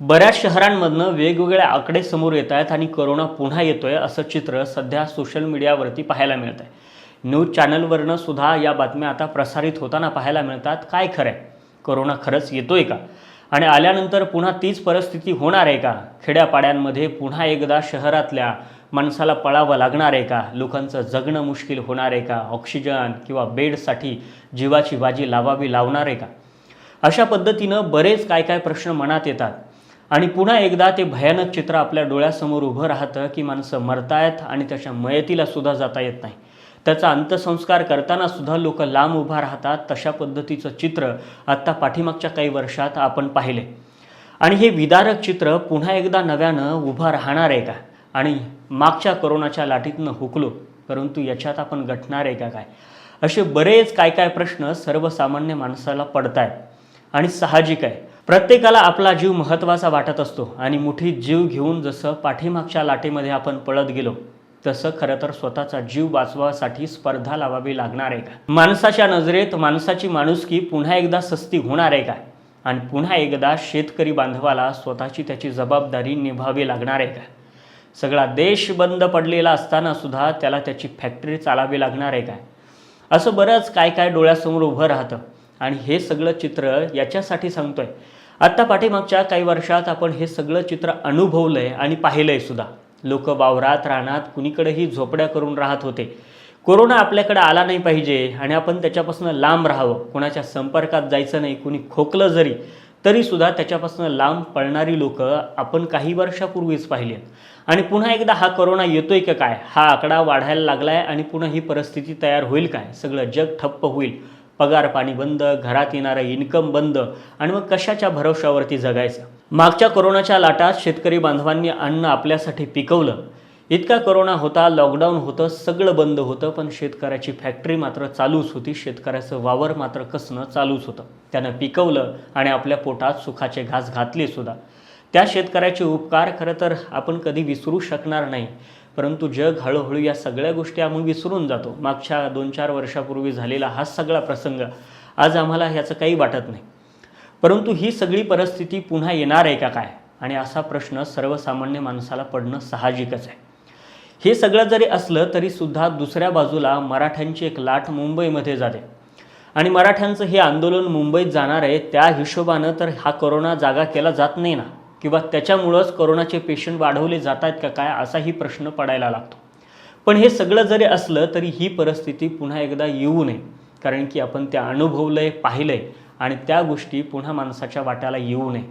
बऱ्याच शहरांमधनं वेगवेगळे आकडे समोर येत आहेत आणि करोना पुन्हा येतोय असं चित्र सध्या सोशल मीडियावरती पाहायला मिळत आहे न्यूज चॅनलवरनं सुद्धा या बातम्या आता प्रसारित होताना पाहायला मिळतात. काय खरं आहे करोना खरंच येतोय का? आणि आल्यानंतर पुन्हा तीच परिस्थिती होणार आहे का? खेड्यापाड्यांमध्ये पुन्हा एकदा शहरातल्या माणसाला पळावं लागणार आहे का? लोकांचं जगणं मुश्किल होणार आहे का? ऑक्सिजन किंवा बेडसाठी जीवाची बाजी लावावी लावणार आहे का? अशा पद्धतीनं बरेच काय काय प्रश्न मनात येतात. आणि पुन्हा एकदा ते भयानक चित्र आपल्या डोळ्यासमोर उभं राहतं की माणसं मरतायत आणि त्याच्या मयतीला सुद्धा जाता येत नाही. त्याचा अंत्यसंस्कार करताना सुद्धा लोक लांब उभा राहतात. तशा पद्धतीचं चित्र आत्ता पाठीमागच्या काही वर्षात आपण पाहिले. आणि हे विदारक चित्र पुन्हा एकदा नव्यानं उभं राहणार आहे का? आणि मागच्या कोरोनाच्या लाटीतनं हुकलो परंतु याच्यात आपण गटणार आहे का काय? असे बरेच काय काय प्रश्न सर्वसामान्य माणसाला पडत आहेत आणि साहजिक आहे. प्रत्येकाला आपला जीव महत्त्वाचा वाटत असतो आणि मुठीत जीव घेऊन जसं पाठीमागच्या लाटेमध्ये आपण पळत गेलो तसं खरं तर स्वतःचा जीव वाचवासाठी स्पर्धा लावावी लागणार आहे का? माणसाच्या नजरेत माणसाची माणुसकी पुन्हा एकदा सस्ती होणार आहे काय आणि पुन्हा एकदा शेतकरी बांधवाला स्वतःची त्याची जबाबदारी निभावी लागणार आहे का? सगळा देश बंद पडलेला असताना सुद्धा त्याला त्याची फॅक्टरी चालावी लागणार आहे काय असं बरंच काय काय डोळ्यासमोर उभं राहतं. आणि हे सगळं चित्र याच्यासाठी सांगतोय. आत्ता पाठीमागच्या काही वर्षात आपण हे सगळं चित्र अनुभवलंय आणि पाहिलंय सुद्धा. लोक वावरात रानात कुणीकडेही झोपड्या करून राहत होते. कोरोना आपल्याकडे आला नाही पाहिजे आणि आपण त्याच्यापासून लांब राहावं. कुणाच्या संपर्कात जायचं नाही कुणी खोकलं जरी तरीसुद्धा त्याच्यापासून लांब पळणारी लोक आपण काही वर्षापूर्वीच पाहिली आहेत आणि पुन्हा एकदा हा कोरोना येतोय का काय? हा आकडा वाढायला लागलाय आणि पुन्हा ही परिस्थिती तयार होईल काय? सगळं जग ठप्प होईल. पगार पाणी बंद घरात येणारं इन्कम बंद आणि मग कशाच्या भरोशावरती जगायचं? मागच्या कोरोनाच्या लाटात शेतकरी बांधवांनी अन्न आपल्यासाठी पिकवलं. इतका कोरोना होता लॉकडाऊन होतं सगळं बंद होतं पण शेतकऱ्याची फॅक्टरी मात्र चालूच होती. शेतकऱ्याचं वावर मात्र कसणं चालूच होतं. त्यानं पिकवलं आणि आपल्या पोटात सुखाचे घास घातले सुद्धा. त्या शेतकऱ्याचे उपकार खरं तर आपण कधी विसरू शकणार नाही. परंतु जग हळूहळू या सगळ्या गोष्टी आम्ही विसरून जातो. मागच्या दोन चार वर्षापूर्वी झालेला हा सगळा प्रसंग आज आम्हाला ह्याचं काही वाटत नाही. परंतु ही सगळी परिस्थिती पुन्हा येणार आहे का काय? आणि असा प्रश्न सर्वसामान्य माणसाला पडणं साहजिकच आहे. हे सगळं जरी असलं तरीसुद्धा दुसऱ्या बाजूला मराठ्यांची एक लाट मुंबईमध्ये जाते. आणि मराठ्यांचं हे आंदोलन मुंबईत जाणार आहे त्या हिशोबानं तर हा कोरोना जागा केला जात नाही ना. किंवा त्याच्यामुळंच कोरोनाचे पेशंट वाढवले जात आहेत का काय असाही प्रश्न पडायला लागतो. पण हे सगळं जरी असलं तरी ही परिस्थिती पुन्हा एकदा येऊ नये. कारण की आपण त्या अनुभवलं आहे पाहिलं आहे आणि त्या गोष्टी पुन्हा माणसाच्या वाट्याला येऊ नये.